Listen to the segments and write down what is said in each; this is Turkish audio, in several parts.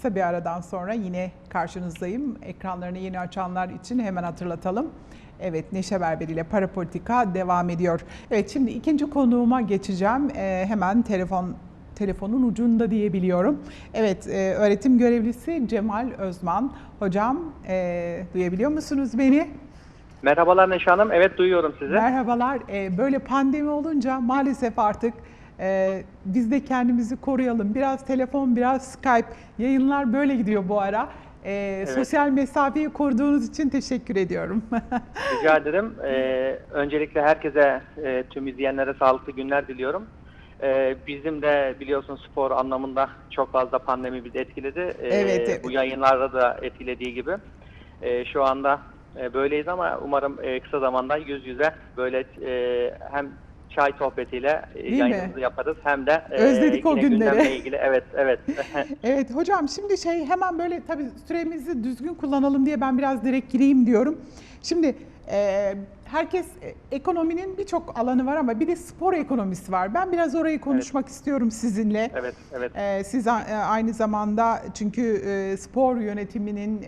kısa bir aradan sonra yine karşınızdayım. Ekranlarını yeni açanlar için hemen hatırlatalım. Evet Neşe Berber ile Parapolitika devam ediyor. Evet şimdi ikinci konuğuma geçeceğim. Ee, hemen telefon telefonun ucunda diyebiliyorum. Evet e, öğretim görevlisi Cemal Özman. Hocam e, duyabiliyor musunuz beni? Merhabalar Neşe Hanım. Evet duyuyorum sizi. Merhabalar. Ee, böyle pandemi olunca maalesef artık e, biz de kendimizi koruyalım. Biraz telefon, biraz Skype. Yayınlar böyle gidiyor bu ara. Ee, Sosyal mesafeyi koruduğunuz için teşekkür ediyorum. Rica ederim. Ee, öncelikle herkese, e, tüm izleyenlere sağlıklı günler diliyorum. Ee, bizim de biliyorsun spor anlamında çok fazla pandemi bizi etkiledi. Ee, Evet, evet. Bu yayınlarda da etkilediği gibi. Ee, şu anda e, böyleyiz ama umarım e, kısa zamanda yüz yüze böyle e, hem çay sohbetiyle e, Değil mi? yayınımızı yaparız hem de e, Özledik o yine günleri. ilgili. Evet, evet. evet hocam şimdi şey hemen böyle tabii süremizi düzgün kullanalım diye ben biraz direkt gireyim diyorum. Şimdi e, herkes e, ekonominin birçok alanı var ama bir de spor ekonomisi var. Ben biraz orayı konuşmak istiyorum sizinle. evet, evet. Ee, Siz e, aynı zamanda çünkü e, spor yönetiminin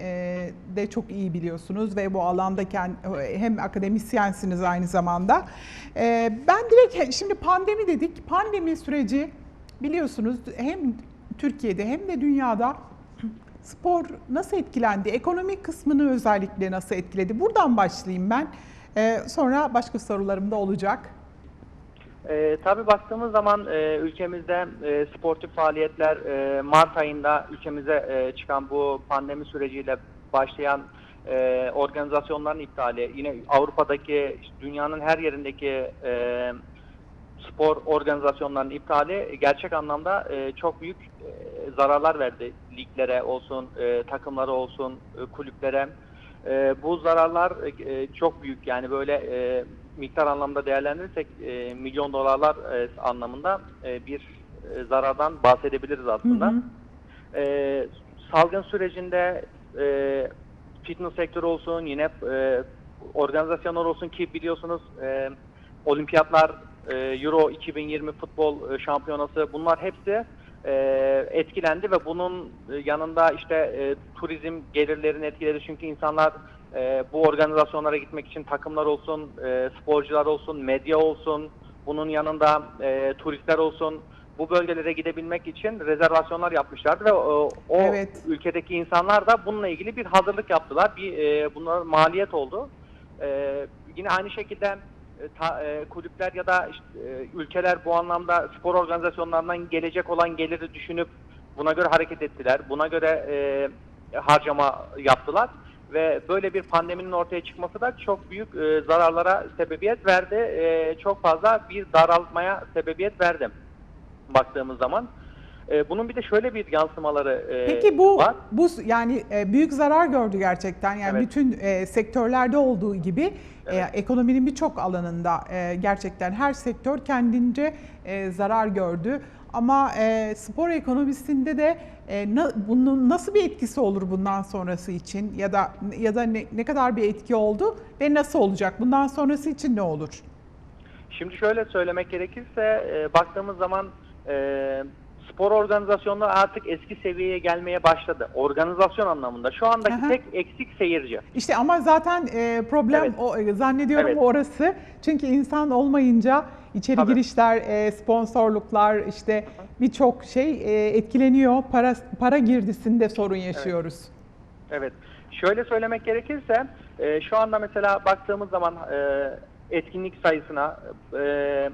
de çok iyi biliyorsunuz ve bu alanda hem akademisyensiniz aynı zamanda. Ben direkt şimdi pandemi dedik. Pandemi süreci biliyorsunuz hem Türkiye'de hem de dünyada spor nasıl etkilendi? Ekonomik kısmını özellikle nasıl etkiledi? Buradan başlayayım ben. Ee, Sonra başka sorularım da olacak. E, tabii baktığımız zaman e, ülkemizde e, sportif faaliyetler e, Mart ayında ülkemize e, çıkan bu pandemi süreciyle başlayan e, organizasyonların iptali, yine Avrupa'daki dünyanın her yerindeki e, spor organizasyonlarının iptali gerçek anlamda e, çok büyük e, zararlar verdi liglere olsun, e, takımlara olsun, e, kulüplere. E, bu zararlar e, çok büyük yani böyle e, miktar anlamda değerlendirirsek e, milyon dolarlar e, anlamında e, bir e, zarardan bahsedebiliriz aslında. Hı hı. E, salgın sürecinde e, fitness sektörü olsun yine e, organizasyonlar olsun ki biliyorsunuz e, olimpiyatlar, e, Euro 2020 futbol e, şampiyonası bunlar hepsi e, etkilendi ve bunun e, yanında işte e, turizm gelirlerini etkiledi çünkü insanlar e, bu organizasyonlara gitmek için takımlar olsun, e, sporcular olsun, medya olsun, bunun yanında e, turistler olsun bu bölgelere gidebilmek için rezervasyonlar yapmışlardı ve o, o Evet. ülkedeki insanlar da bununla ilgili bir hazırlık yaptılar. Bir e, bunlar maliyet oldu. E, yine aynı şekilde e, ta- e, kulüpler ya da işte, e, ülkeler bu anlamda spor organizasyonlarından gelecek olan geliri düşünüp buna göre hareket ettiler. Buna göre e, harcama yaptılar ve böyle bir pandeminin ortaya çıkması da çok büyük e, zararlara sebebiyet verdi. E, çok fazla bir daraltmaya sebebiyet verdi baktığımız zaman. E, bunun bir de şöyle bir yansımaları e, Peki bu var. bu yani e, büyük zarar gördü gerçekten. Yani Evet. bütün e, sektörlerde olduğu gibi e, Evet. ekonominin birçok alanında e, gerçekten her sektör kendince e, zarar gördü. Ama e, spor ekonomisinde de e, na- bunun nasıl bir etkisi olur bundan sonrası için ya da ya da ne, ne kadar bir etki oldu ve nasıl olacak? Bundan sonrası için ne olur? Şimdi şöyle söylemek gerekirse e, baktığımız zaman e, spor organizasyonları artık eski seviyeye gelmeye başladı. Organizasyon anlamında. Şu andaki Aha. tek eksik seyirci. İşte ama zaten e, problem Evet. o e, zannediyorum Evet. orası. Çünkü insan olmayınca içeri Tabii. girişler, e, sponsorluklar işte birçok şey e, etkileniyor. Para para girdisinde sorun yaşıyoruz. Evet. Şöyle söylemek gerekirse e, şu anda mesela baktığımız zaman e, etkinlik sayısına e,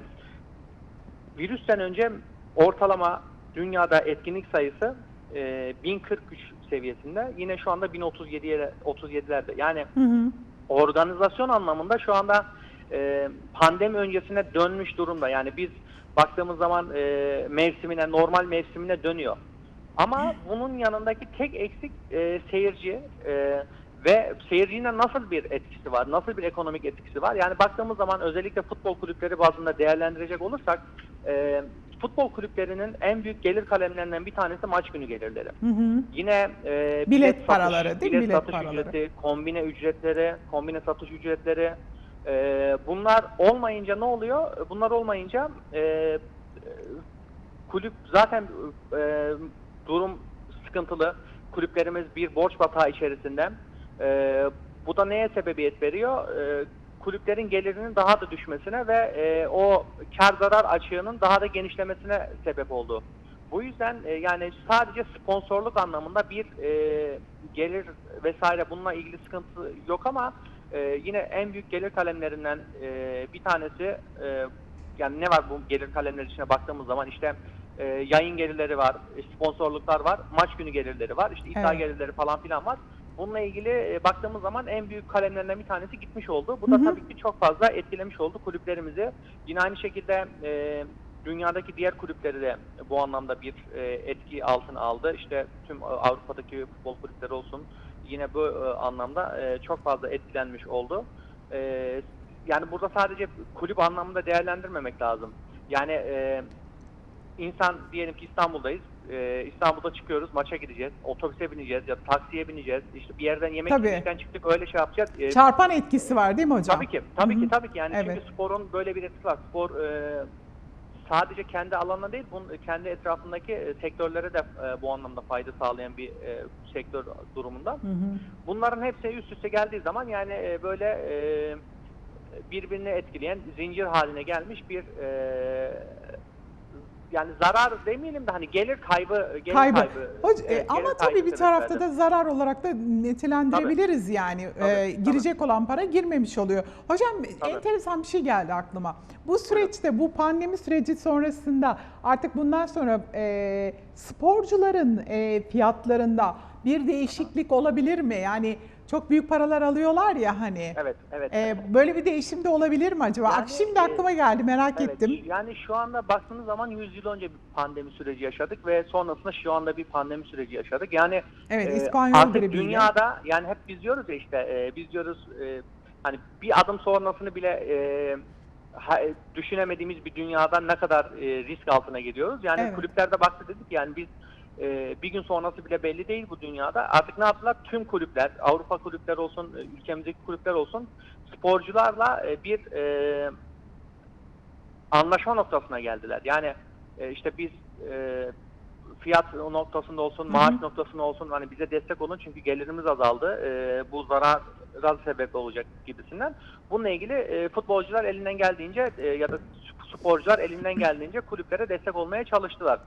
virüsten önce ortalama dünyada etkinlik sayısı e, 1043 seviyesinde. Yine şu anda 1037'ye 37'lerde. Yani Hı hı. organizasyon anlamında şu anda e, pandemi öncesine dönmüş durumda. Yani biz baktığımız zaman e, mevsimine, normal mevsimine dönüyor. Ama bunun yanındaki tek eksik e, seyirci e, ve seyircinin nasıl bir etkisi var, nasıl bir ekonomik etkisi var? Yani baktığımız zaman özellikle futbol kulüpleri bazında değerlendirecek olursak e, futbol kulüplerinin en büyük gelir kalemlerinden bir tanesi maç günü gelirleri. Hı hı. Yine e, Bilet satış- paraları değil bilet, Bilet satış paraları. ücreti, kombine ücretleri, kombine satış ücretleri. e, bunlar olmayınca ne oluyor? Bunlar olmayınca e, kulüp zaten e, durum sıkıntılı. Kulüplerimiz bir borç batağı içerisinde. E, bu da neye sebebiyet veriyor? E, kulüplerin gelirinin daha da düşmesine ve e, o kar zarar açığının daha da genişlemesine sebep oldu. Bu yüzden e, yani sadece sponsorluk anlamında bir e, gelir vesaire bununla ilgili sıkıntı yok ama e, yine en büyük gelir kalemlerinden e, bir tanesi e, yani ne var bu gelir kalemleri içine baktığımız zaman işte e, yayın gelirleri var, e, sponsorluklar var, maç günü gelirleri var, işte iddia Evet. gelirleri falan filan var. Bununla ilgili e, baktığımız zaman en büyük kalemlerinden bir tanesi gitmiş oldu. Bu da Hı hı. tabii ki çok fazla etkilemiş oldu kulüplerimizi. Yine aynı şekilde e, dünyadaki diğer kulüpleri de bu anlamda bir e, etki altına aldı. İşte tüm e, Avrupa'daki futbol kulüpleri olsun yine bu e, anlamda e, çok fazla etkilenmiş oldu. E, yani burada sadece kulüp anlamında değerlendirmemek lazım. Yani e, insan diyelim ki İstanbul'dayız. E, İstanbul'da çıkıyoruz, maça gideceğiz, otobüse bineceğiz ya da taksiye bineceğiz. İşte bir yerden yemek Tabii. yemekten çıktık öyle şey yapacağız. E, Çarpan etkisi var değil mi hocam? Tabii ki, tabii Hı hı. ki, tabii ki. Yani Evet. çünkü sporun böyle bir etkisi var. Spor e, sadece kendi alanına değil, bunun kendi etrafındaki e, sektörlere de e, bu anlamda fayda sağlayan bir e, sektör durumunda. Hı hı. Bunların hepsi üst üste geldiği zaman yani e, böyle e, birbirini etkileyen zincir haline gelmiş bir e, yani zarar demeyelim de hani gelir kaybı gelir Kaybı. kaybı. Hoca- e, ama gelir tabii kaybı bir tarafta da zarar olarak da nitelendirebiliriz yani. E, Tabii, girecek olan para girmemiş oluyor. Hocam Tabii. enteresan bir şey geldi aklıma. Bu süreçte bu pandemi süreci sonrasında artık bundan sonra e, sporcuların e, fiyatlarında bir değişiklik olabilir mi? Yani çok büyük paralar alıyorlar ya hani. Evet, evet. E, böyle bir değişim de olabilir mi acaba? Yani, Şimdi e, aklıma geldi merak Evet, ettim. Yani şu anda baktığınız zaman 100 yıl önce bir pandemi süreci yaşadık ve sonrasında şu anda bir pandemi süreci yaşadık. Yani Evet, e, İspanyol artık gribiyle. dünyada yani hep biz diyoruz ya işte e, biz diyoruz e, hani bir adım sonrasını bile e, ha- düşünemediğimiz bir dünyada ne kadar e, risk altına giriyoruz. Yani Evet. kulüplerde baktı dedik yani biz e, bir gün sonrası bile belli değil bu dünyada. Artık ne yaptılar? Tüm kulüpler, Avrupa kulüpleri olsun, e, ülkemizdeki kulüpler olsun sporcularla e, bir e, anlaşma noktasına geldiler. Yani e, işte biz e, fiyat noktasında olsun, Hı hı. maaş noktasında olsun hani bize destek olun çünkü gelirimiz azaldı. E, bu zarara sebep olacak gibisinden. Bununla ilgili e, futbolcular elinden geldiğince e, ya da sporcular elinden geldiğince kulüplere destek olmaya çalıştılar.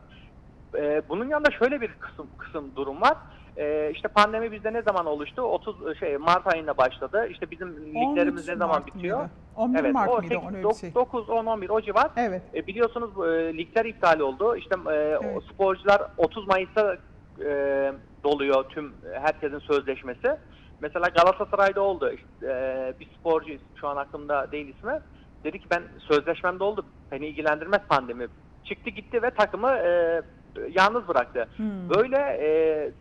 E, bunun yanında şöyle bir kısım kısım durum var. E, işte pandemi bizde ne zaman oluştu? 30 şey Mart ayında başladı. İşte bizim liglerimiz 13 ne zaman Mart bitiyor? mıydı? 11 Evet, Mart o mıydı? 8, Öyle bir şey. 9, 10, 11 o civar. Evet. E, biliyorsunuz e, ligler iptal oldu. İşte e, Evet. sporcular 30 Mayıs'ta e, doluyor tüm herkesin sözleşmesi. Mesela Galatasaray'da oldu. İşte, e, bir sporcu şu an aklımda değil ismi. Dedi ki ben sözleşmem doldu. Beni ilgilendirmez pandemi. Çıktı gitti ve takımı e, yalnız bıraktı. Hmm. Böyle e,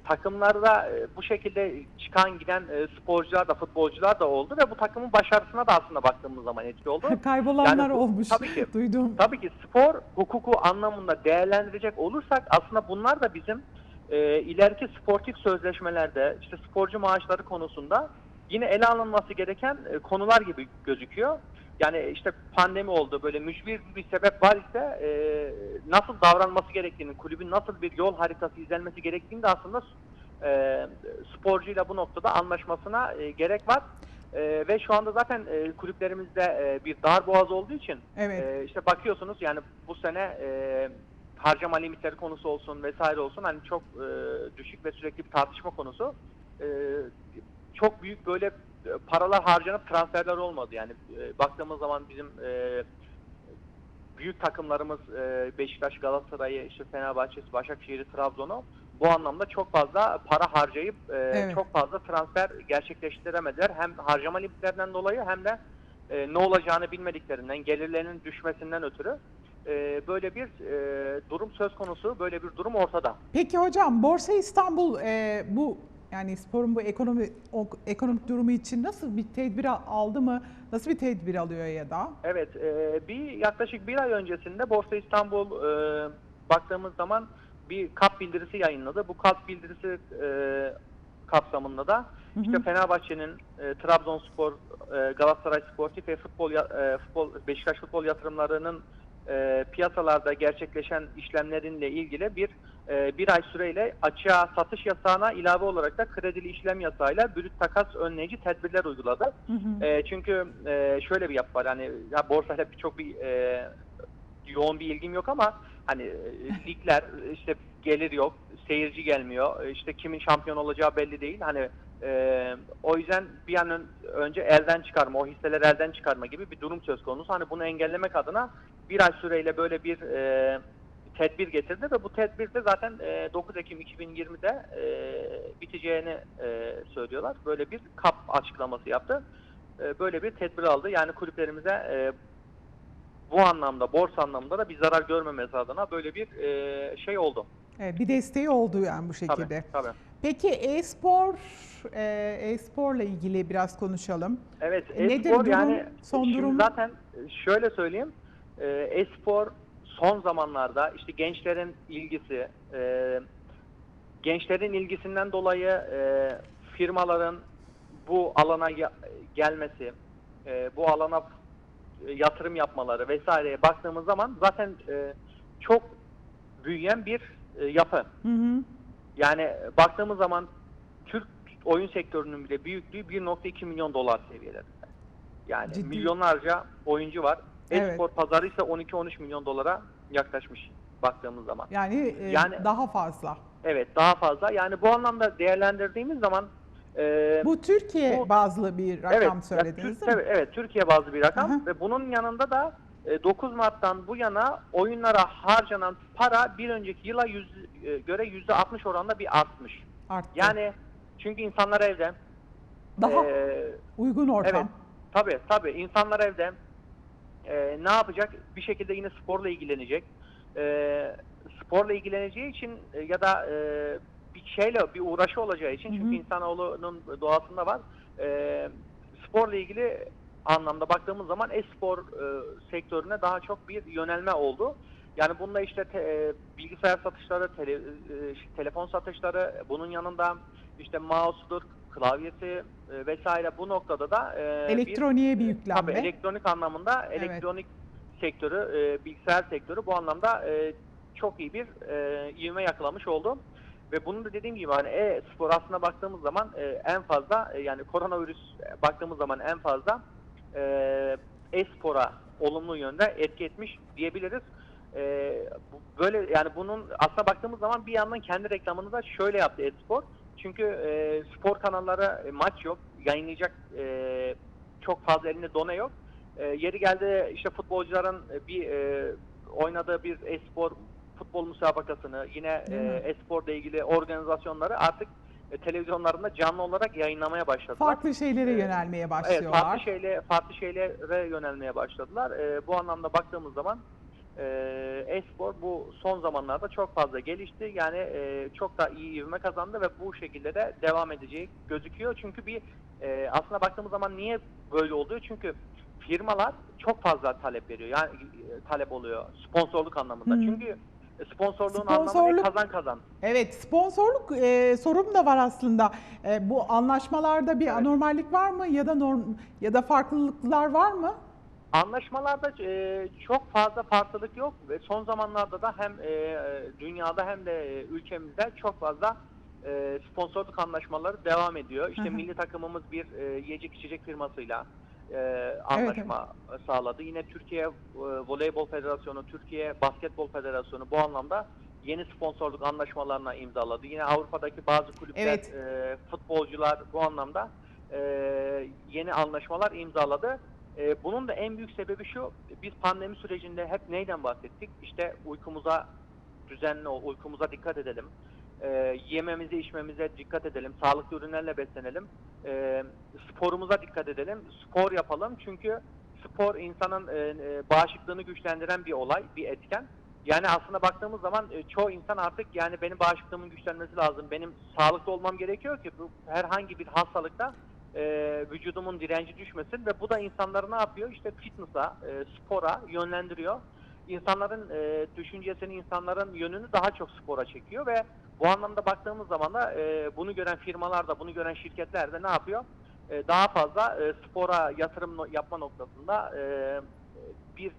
takımlarda e, bu şekilde çıkan giden e, sporcular da futbolcular da oldu ve bu takımın başarısına da aslında baktığımız zaman etki oldu. Kaybolanlar Yani bu- olmuş. tabii ki. Duydum. Tabii ki spor hukuku anlamında değerlendirecek olursak aslında bunlar da bizim e, ileriki sportif sözleşmelerde işte sporcu maaşları konusunda yine ele alınması gereken e, konular gibi gözüküyor. Yani işte pandemi oldu böyle mücbir bir sebep var ise e, nasıl davranması gerektiğini, kulübün nasıl bir yol haritası izlenmesi gerektiğini de aslında e, sporcuyla bu noktada anlaşmasına e, gerek var. E, ve şu anda zaten e, kulüplerimizde e, bir dar boğaz olduğu için Evet. ee, işte bakıyorsunuz yani bu sene e, harcama limitleri konusu olsun vesaire olsun hani çok e, düşük ve sürekli bir tartışma konusu. E, çok büyük böyle e, paralar harcanıp transferler olmadı yani e, baktığımız zaman bizim e, büyük takımlarımız e, Beşiktaş, Galatasaray'ı, işte Fenerbahçe'si, Başakşehir'i, Trabzon'u bu anlamda çok fazla para harcayıp e, Evet. çok fazla transfer gerçekleştiremediler. Hem harcama limitlerinden dolayı hem de e, ne olacağını bilmediklerinden, gelirlerinin düşmesinden ötürü e, böyle bir e, durum söz konusu, böyle bir durum ortada. Peki hocam Borsa İstanbul e, bu yani sporun bu ekonomi o- ekonomik durumu için nasıl bir tedbir al- aldı mı? Nasıl bir tedbir alıyor ya da? Evet, e, bir yaklaşık bir ay öncesinde Borsa İstanbul e, baktığımız zaman bir kap bildirisi yayınladı. Bu kap bildirisi e, kapsamında da Hı işte hı. Fenerbahçe'nin, e, Trabzonspor, e, Galatasaray Sportif ve futbol, e, futbol Beşiktaş futbol yatırımlarının e, piyasalarda gerçekleşen işlemlerinle ilgili bir e, bir ay süreyle açığa satış yasağına ilave olarak da kredili işlem yasağıyla brüt takas önleyici tedbirler uyguladı. Hı hı. E, çünkü e, şöyle bir yapı var hani ya borsayla çok bir e, yoğun bir ilgim yok ama hani ligler işte gelir yok, seyirci gelmiyor, işte kimin şampiyon olacağı belli değil. Hani e, o yüzden bir an ön- önce elden çıkarma, o hisseleri elden çıkarma gibi bir durum söz konusu. Hani bunu engellemek adına bir ay süreyle böyle bir e, tedbir getirdi ve bu tedbir de zaten e, 9 Ekim 2020'de e, biteceğini e, söylüyorlar. Böyle bir kap açıklaması yaptı. E, böyle bir tedbir aldı. Yani kulüplerimize e, bu anlamda, borsa anlamında da bir zarar görmemesi adına böyle bir e, şey oldu. Evet, bir desteği oldu yani bu şekilde. Tabii, tabii. Peki e-spor, e, e-sporla ilgili biraz konuşalım. Evet, E, e-spor yani son durum? zaten şöyle söyleyeyim. e, E-spor son zamanlarda işte gençlerin ilgisi, e, gençlerin ilgisinden dolayı e, firmaların bu alana gelmesi, e, bu alana e, yatırım yapmaları vesaireye baktığımız zaman zaten e, çok büyüyen bir e, yapı. Hı hı. Yani baktığımız zaman Türk oyun sektörünün bile büyüklüğü 1.2 milyon dolar seviyelerinde. Yani Ciddi. milyonlarca oyuncu var. Evet. Espor pazarı ise 12-13 milyon dolara yaklaşmış baktığımız zaman. Yani, e, Yani- daha fazla. Evet daha fazla. Yani bu anlamda değerlendirdiğimiz zaman e, Bu Türkiye bu- bazlı bir rakam evet, ya söylediniz Tür- değil mi? evet, evet, Türkiye bazlı bir rakam Aha. ve bunun yanında da 9 Mart'tan bu yana oyunlara harcanan para bir önceki yıla yüz, e, göre %60 oranında bir artmış. Arttı. Yani çünkü insanlar evde. daha Ee, uygun ortam. evet. Tabii tabii insanlar evde. Ee, ne yapacak? Bir şekilde yine sporla ilgilenecek. Ee, sporla ilgileneceği için e, ya da e, bir şeyle bir uğraşı olacağı için Hı hı. çünkü insanoğlunun doğasında var. Ee, sporla ilgili anlamda baktığımız zaman e-spor e, sektörüne daha çok bir yönelme oldu. Yani bunda işte te- e, bilgisayar satışları, tele- e, telefon satışları, bunun yanında işte mouse'dur, klavyesi e, vesaire bu noktada da e, bir- Elektroniğe bir yüklenme. Tabii elektronik anlamında Evet. elektronik sektörü, e, bilgisayar sektörü bu anlamda e, çok iyi bir e, ivme yakalamış oldu. Ve bunun da dediğim gibi hani e-spor aslında baktığımız zaman e, en fazla e, yani koronavirüs e, baktığımız zaman en fazla e, e-spora olumlu yönde etki etmiş diyebiliriz. E, böyle yani bunun aslına baktığımız zaman bir yandan kendi reklamını da şöyle yaptı e-spor. Çünkü e, spor kanalları e, maç yok, yayınlayacak e, çok fazla elinde done yok. E, yeri geldi işte futbolcuların e, bir e, oynadığı bir e-spor futbol müsabakasını yine e, e-sporla ilgili organizasyonları artık e, televizyonlarında canlı olarak yayınlamaya başladılar. Farklı şeylere Ee, yönelmeye Evet, başlıyorlar. farklı şeyle farklı şeylere yönelmeye başladılar. E, bu anlamda baktığımız zaman e, e-spor bu son zamanlarda çok fazla gelişti. Yani e, çok da iyi ivme kazandı ve bu şekilde de devam edeceği gözüküyor. Çünkü bir e, aslında baktığımız zaman niye böyle oluyor? Çünkü firmalar çok fazla talep veriyor. Yani e, talep oluyor sponsorluk anlamında. Hmm. Çünkü sponsorluğun anlamı ne? Kazan kazan. Evet, sponsorluk e, sorum da var aslında. E, bu anlaşmalarda bir anormallik var mı ya da norm ya da farklılıklar var mı? Anlaşmalarda e, çok fazla farklılık yok ve son zamanlarda da hem e, dünyada hem de e, ülkemizde çok fazla e, sponsorluk anlaşmaları devam ediyor. İşte Hı hı. milli takımımız bir e, yiyecek içecek firmasıyla e, anlaşma sağladı. Yine Türkiye e, Voleybol Federasyonu, Türkiye Basketbol Federasyonu bu anlamda yeni sponsorluk anlaşmalarına imzaladı. Yine Avrupa'daki bazı kulüpler, Evet. e, futbolcular bu anlamda e, yeni anlaşmalar imzaladı. E, bunun da en büyük sebebi şu, biz pandemi sürecinde hep neyden bahsettik? İşte uykumuza düzenli uykumuza dikkat edelim. E, yememize, içmemize dikkat edelim. Sağlıklı ürünlerle beslenelim. E, sporumuza dikkat edelim. Spor yapalım. Çünkü spor insanın e, e, bağışıklığını güçlendiren bir olay, bir etken. Yani aslında baktığımız zaman e, çoğu insan artık yani benim bağışıklığımın güçlenmesi lazım. Benim sağlıklı olmam gerekiyor ki bu herhangi bir hastalıkta e, vücudumun direnci düşmesin ve bu da insanları ne yapıyor? İşte fitness'a, e, spora yönlendiriyor. İnsanların e, düşüncesini, insanların yönünü daha çok spora çekiyor ve bu anlamda baktığımız zaman da e, bunu gören firmalar da, bunu gören şirketler de ne yapıyor? E, daha fazla e, spora yatırım no- yapma noktasında e, bir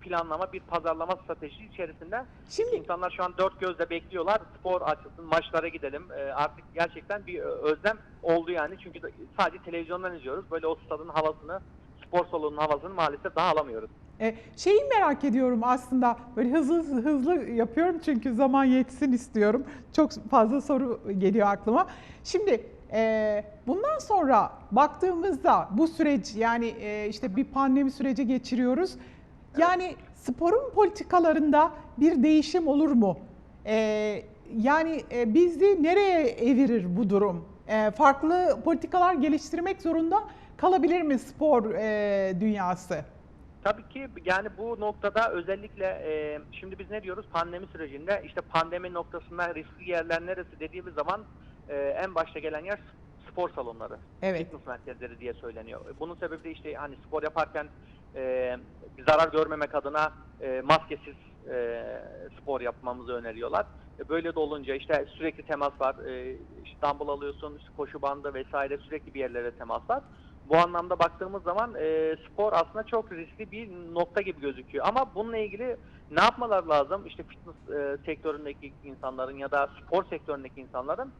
planlama, bir pazarlama stratejisi içerisinde Şimdi insanlar şu an dört gözle bekliyorlar. Spor açılsın, maçlara gidelim. Ee, artık gerçekten bir ö- özlem oldu yani. Çünkü de- sadece televizyondan izliyoruz. Böyle o stadın havasını, spor salonunun havasını maalesef daha alamıyoruz. E, şeyi merak ediyorum aslında böyle hızlı hızlı yapıyorum çünkü zaman yetsin istiyorum. Çok fazla soru geliyor aklıma. Şimdi e, bundan sonra baktığımızda bu süreç yani e, işte bir pandemi süreci geçiriyoruz. Yani sporun politikalarında bir değişim olur mu? E, yani e, bizi nereye evirir bu durum? E, farklı politikalar geliştirmek zorunda kalabilir mi spor e, dünyası? Tabii ki yani bu noktada özellikle e, şimdi biz ne diyoruz pandemi sürecinde işte pandemi noktasında riskli yerler neresi dediğimiz zaman e, en başta gelen yer spor salonları, Evet. fitness merkezleri diye söyleniyor. Bunun sebebi de işte hani spor yaparken e, bir zarar görmemek adına e, maskesiz e, spor yapmamızı öneriyorlar. E, Böyle de olunca işte sürekli temas var. E, işte dumbbell alıyorsun, işte koşu bandı vesaire sürekli bir yerlere temas var. Bu anlamda baktığımız zaman e, spor aslında çok riskli bir nokta gibi gözüküyor. Ama bununla ilgili ne yapmalar lazım? İşte fitness e, sektöründeki insanların ya da spor sektöründeki insanların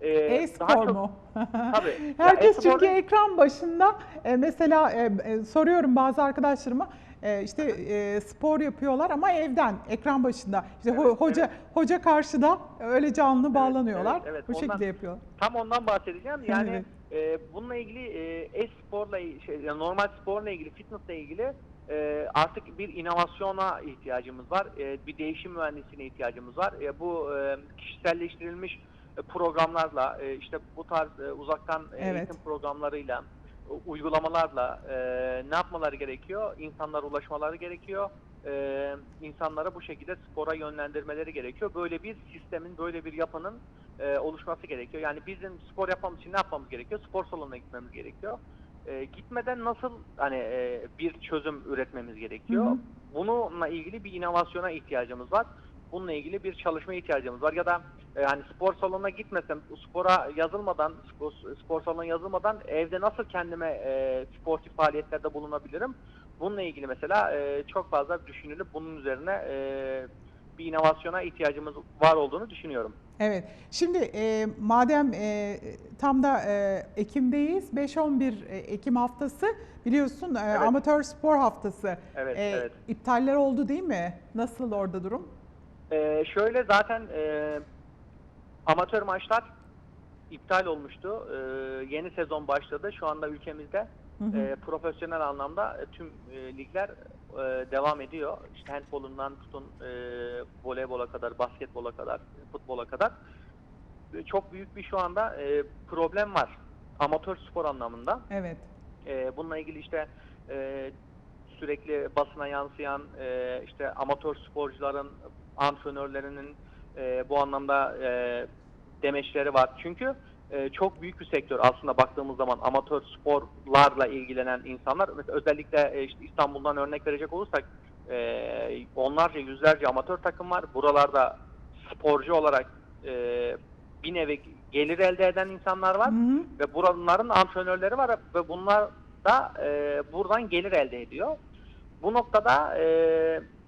e, E-spor mu? Tabii. Herkes e-spor çünkü ekran başında e, mesela e, e, soruyorum bazı arkadaşlarıma e, işte e, spor yapıyorlar ama evden ekran başında. İşte ho- Evet, hoca evet. hoca karşıda öyle canlı bağlanıyorlar. evet, evet. Bu Ondan- şekilde yapıyorlar. Tam ondan bahsedeceğim. Yani Evet. E, bununla ilgili e, e-sporla şey, normal sporla ilgili, fitnessle ilgili e, artık bir inovasyona ihtiyacımız var. E, bir değişim mühendisliğine ihtiyacımız var. E, bu e, kişiselleştirilmiş e, programlarla, e, işte bu tarz e, uzaktan e, Evet. eğitim programlarıyla, uygulamalarla e, ne yapmaları gerekiyor? İnsanlara ulaşmaları gerekiyor. E, insanlara bu şekilde spora yönlendirmeleri gerekiyor. Böyle bir sistemin, böyle bir yapının e, oluşması gerekiyor. Yani bizim spor yapmamız için ne yapmamız gerekiyor? Spor salonuna gitmemiz gerekiyor. E, gitmeden nasıl hani e, bir çözüm üretmemiz gerekiyor? Hı hı. Bununla ilgili bir inovasyona ihtiyacımız var. Bununla ilgili bir çalışmaya ihtiyacımız var. Ya da e, hani spor salonuna gitmesem, spora yazılmadan, spor, spor salonuna yazılmadan evde nasıl kendime e, sportif faaliyetlerde bulunabilirim? Bununla ilgili mesela e, çok fazla düşünülüp bunun üzerine e, bir inovasyona ihtiyacımız var olduğunu düşünüyorum. Evet. Şimdi e, madem e, tam da e, Ekim'deyiz, 5-11 e, Ekim haftası biliyorsun e, Evet. amatör spor haftası. Evet, E, evet. İptaller oldu değil mi? Nasıl orada durum? Ee, şöyle zaten e, amatör maçlar iptal olmuştu. Ee, yeni sezon başladı. Şu anda ülkemizde. E, profesyonel anlamda e, tüm e, ligler e, devam ediyor. İşte handbolundan tutun e, voleybola kadar, basketbola kadar, futbola kadar. E, çok büyük bir şu anda e, problem var. Amatör spor anlamında. Evet. E, bununla ilgili işte e, sürekli basına yansıyan e, işte amatör sporcuların, antrenörlerinin e, bu anlamda e, demeçleri var. Çünkü e, çok büyük bir sektör aslında baktığımız zaman amatör sporlarla ilgilenen insanlar. Mesela özellikle e, işte İstanbul'dan örnek verecek olursak e, onlarca yüzlerce amatör takım var. Buralarda sporcu olarak e, bir nevi gelir elde eden insanlar var Hı hı. ve bunların antrenörleri var ve bunlar da e, buradan gelir elde ediyor. Bu noktada e,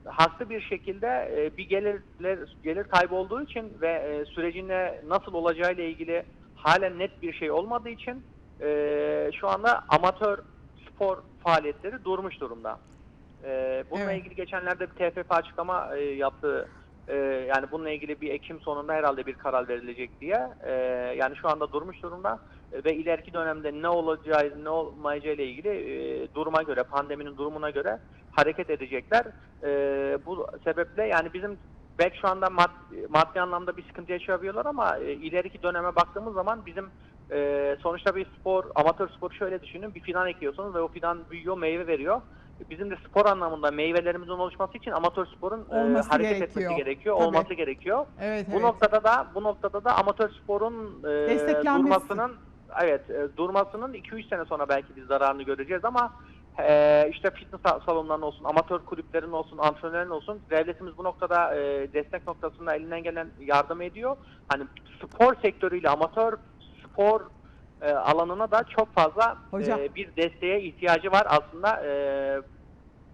haklı bir şekilde e, bir gelirler, gelir kaybı olduğu için ve e, sürecin nasıl olacağı ile ilgili halen net bir şey olmadığı için e, şu anda amatör spor faaliyetleri durmuş durumda. E, bununla Evet. ilgili geçenlerde bir TFF açıklama e, yaptı. E, yani bununla ilgili bir Ekim sonunda herhalde bir karar verilecek diye. E, yani şu anda durmuş durumda E, ve ileriki dönemde ne olacağı ne olmayacağı ile ilgili e, duruma göre, pandeminin durumuna göre hareket edecekler. E, bu sebeple yani bizim belki şu anda mad- maddi anlamda bir sıkıntı yaşayabiliyorlar ama e, ileriki döneme baktığımız zaman bizim e, sonuçta bir spor, amatör sporu şöyle düşünün. Bir fidan ekiyorsunuz ve o fidan büyüyor, meyve veriyor. Bizim de spor anlamında meyvelerimizin oluşması için amatör sporun e, hareket gerekiyor. etmesi gerekiyor, Tabii. olması gerekiyor. Evet, Bu evet. noktada da bu noktada da amatör sporun e, Desteklenmesi. durmasının evet e, durmasının 2-3 sene sonra belki biz zararını göreceğiz ama e, işte fitness salonlarının olsun, amatör kulüplerin olsun, antrenörlerin olsun devletimiz bu noktada e, destek noktasında elinden gelen yardım ediyor. Hani spor sektörüyle amatör spor e, alanına da çok fazla Hocam. e, bir desteğe ihtiyacı var aslında. E,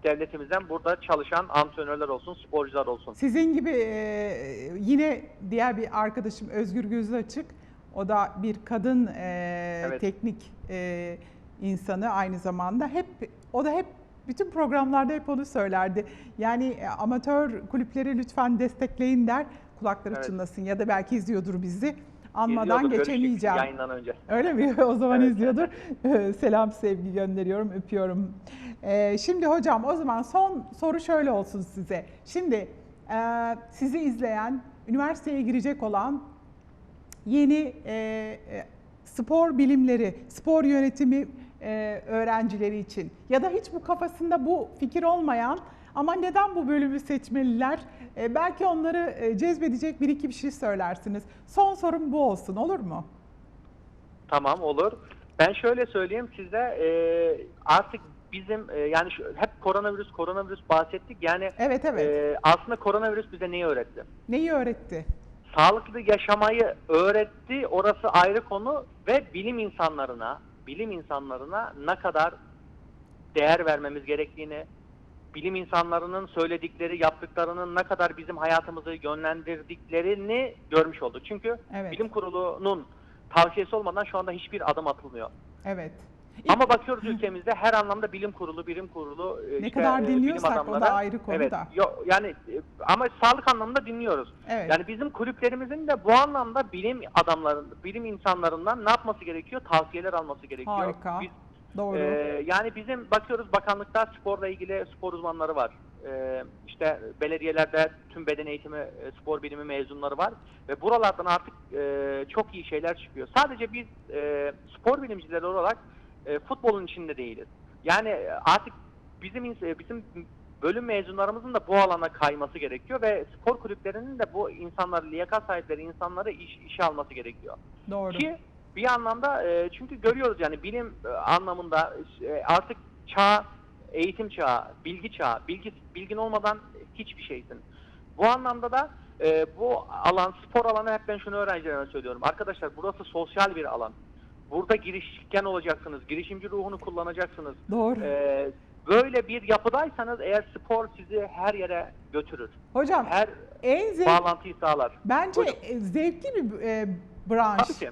devletimizden burada çalışan antrenörler olsun, sporcular olsun. Sizin gibi e, yine diğer bir arkadaşım Özgür Gözü Açık. O da bir kadın e, Evet. teknik e, insanı aynı zamanda. Hep o da hep bütün programlarda hep onu söylerdi. Yani e, amatör kulüpleri lütfen destekleyin der. Kulakları Evet. çınlasın ya da belki izliyordur bizi. Anmadan İzliyordur, geçemeyeceğim. Yayından önce. Öyle mi? O zaman Evet. izliyordur. Selam sevgi gönderiyorum, öpüyorum. Ee, şimdi hocam o zaman son soru şöyle olsun size. Şimdi e, sizi izleyen, üniversiteye girecek olan yeni e, e, spor bilimleri, spor yönetimi e, öğrencileri için ya da hiç bu kafasında bu fikir olmayan ama neden bu bölümü seçmeliler? E, belki onları e, cezbedecek bir iki bir şey söylersiniz. Son sorum bu olsun, olur mu? Tamam olur. Ben şöyle söyleyeyim size e, artık bizim e, yani şu, hep koronavirüs koronavirüs bahsettik. Yani Evet evet. e, aslında koronavirüs bize neyi öğretti? Neyi öğretti? Sağlıklı yaşamayı öğretti. Orası ayrı konu ve bilim insanlarına, bilim insanlarına ne kadar değer vermemiz gerektiğini, bilim insanlarının söyledikleri, yaptıklarının ne kadar bizim hayatımızı yönlendirdiklerini görmüş olduk. Çünkü Evet. bilim kurulunun tavsiyesi olmadan şu anda hiçbir adım atılmıyor. Evet. Ama bakıyoruz ülkemizde her anlamda bilim kurulu, bilim kurulu e, Ne işte, kadar e, dinliyorsak bilim o da adamları. ayrı konu evet, da. yo- yani e, ama sağlık anlamında dinliyoruz. Evet. Yani bizim kulüplerimizin de bu anlamda bilim adamların, bilim insanlarından ne yapması gerekiyor? Tavsiyeler alması gerekiyor. Harika. Biz, Doğru. e, yani bizim bakıyoruz bakanlıkta sporla ilgili spor uzmanları var. E, işte belediyelerde tüm beden eğitimi, spor bilimi mezunları var. Ve buralardan artık e, çok iyi şeyler çıkıyor. Sadece biz e, spor bilimcileri olarak e, futbolun içinde değiliz. Yani e, artık bizim ins- bizim bölüm mezunlarımızın da bu alana kayması gerekiyor ve spor kulüplerinin de bu insanları, liyakat sahipleri insanları iş, işe alması gerekiyor. Doğru. Ki bir anlamda e, çünkü görüyoruz yani bilim e, anlamında e, artık çağ, eğitim çağı, bilgi çağı, bilgi bilgin olmadan hiçbir şeysin. Bu anlamda da e, bu alan, spor alanı hep ben şunu öğrencilerime söylüyorum. Arkadaşlar burası sosyal bir alan. Burada girişken olacaksınız, girişimci ruhunu kullanacaksınız. Doğru. E, böyle bir yapıdaysanız eğer spor sizi her yere götürür. Hocam Her en zevk, bağlantıyı sağlar. bence Buyurun. e, zevkli bir e, branş. Tabii ki.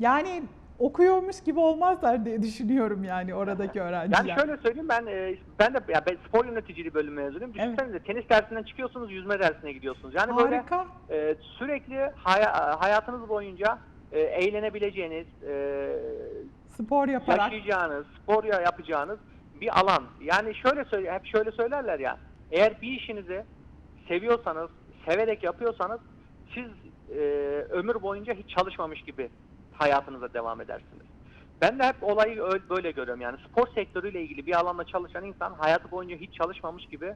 Yani okuyormuş gibi olmazlar diye düşünüyorum yani oradaki öğrenciler. Yani şöyle söyleyeyim ben e, ben de ya ben spor yöneticiliği bölümü mezunuyum. Evet. Düşünsenize tenis dersinden çıkıyorsunuz yüzme dersine gidiyorsunuz. Yani böyle Harika. e, sürekli haya- hayatınız boyunca e, eğlenebileceğiniz, e, Spor yaparak. yaşayacağınız, spor ya- yapacağınız bir alan. Yani şöyle söyle hep şöyle söylerler ya. Eğer bir işinizi seviyorsanız, severek yapıyorsanız siz e, ömür boyunca hiç çalışmamış gibi hayatınıza devam edersiniz. Ben de hep olayı öyle, böyle görüyorum. Yani spor sektörüyle ilgili bir alanda çalışan insan hayatı boyunca hiç çalışmamış gibi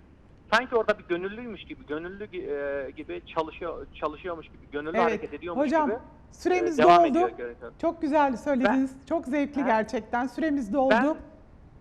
sanki orada bir gönüllüymüş gibi, gönüllü e, gibi çalışıyor çalışıyormuş gibi, gönüllü Evet. hareket ediyormuş Hocam gibi süremiz e, devam doldu. ediyor. Çok güzel söylediniz. Çok zevkli Ben- gerçekten. Süremiz doldu.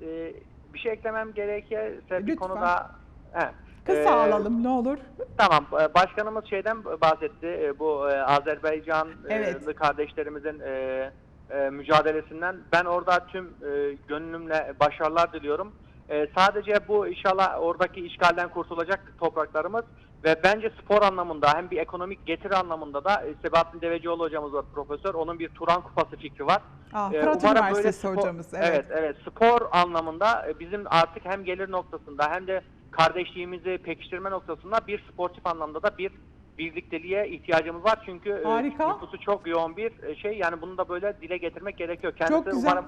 Ben e, bir şey eklemem gerekirse bir Lütfen. konuda he, Kısa e, alalım ne olur. Tamam, e, başkanımız şeyden bahsetti, e, bu e, Azerbaycanlı Evet. kardeşlerimizin e, e, mücadelesinden. Ben orada tüm e, gönlümle başarılar diliyorum. E, sadece bu inşallah oradaki işgalden kurtulacak topraklarımız ve bence spor anlamında hem bir ekonomik getiri anlamında da e, Sebahattin Devecioğlu hocamız var profesör. Onun bir Turan Kupası fikri var. Ah, Ee, Fırat Üniversitesi böyle spor- hocamız. Evet. evet, evet. Spor anlamında e, bizim artık hem gelir noktasında hem de kardeşliğimizi pekiştirme noktasında bir sportif anlamda da bir birlikteliğe ihtiyacımız var. Çünkü e, Harika. nüfusu çok yoğun bir e, şey. Yani bunu da böyle dile getirmek gerekiyor. Kendisi güzel. umarım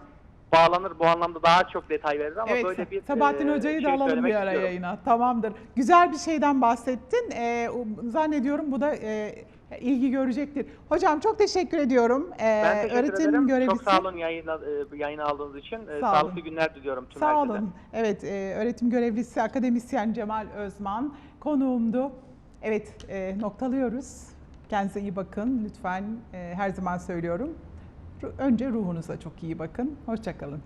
bağlanır bu anlamda daha çok detay verir ama Evet, böyle bir Sabahattin e, Hoca'yı da şey alalım söylemek bir ara istiyorum. yayına. Tamamdır. Güzel bir şeyden bahsettin. Um, zannediyorum bu da e, ilgi görecektir. Hocam çok teşekkür ediyorum. Ee, Ben teşekkür öğretim ederim. görevlisi. Çok sağ olun yayına, e, yayına aldığınız için. E, Sağ sağlıklı olun. günler diliyorum tüm Sağ herkese. olun. Evet, e, öğretim görevlisi akademisyen Cemal Özman konuğumdu. Evet, e, noktalıyoruz. Kendinize iyi bakın lütfen. E, her zaman söylüyorum. Önce ruhunuza çok iyi bakın. Hoşçakalın.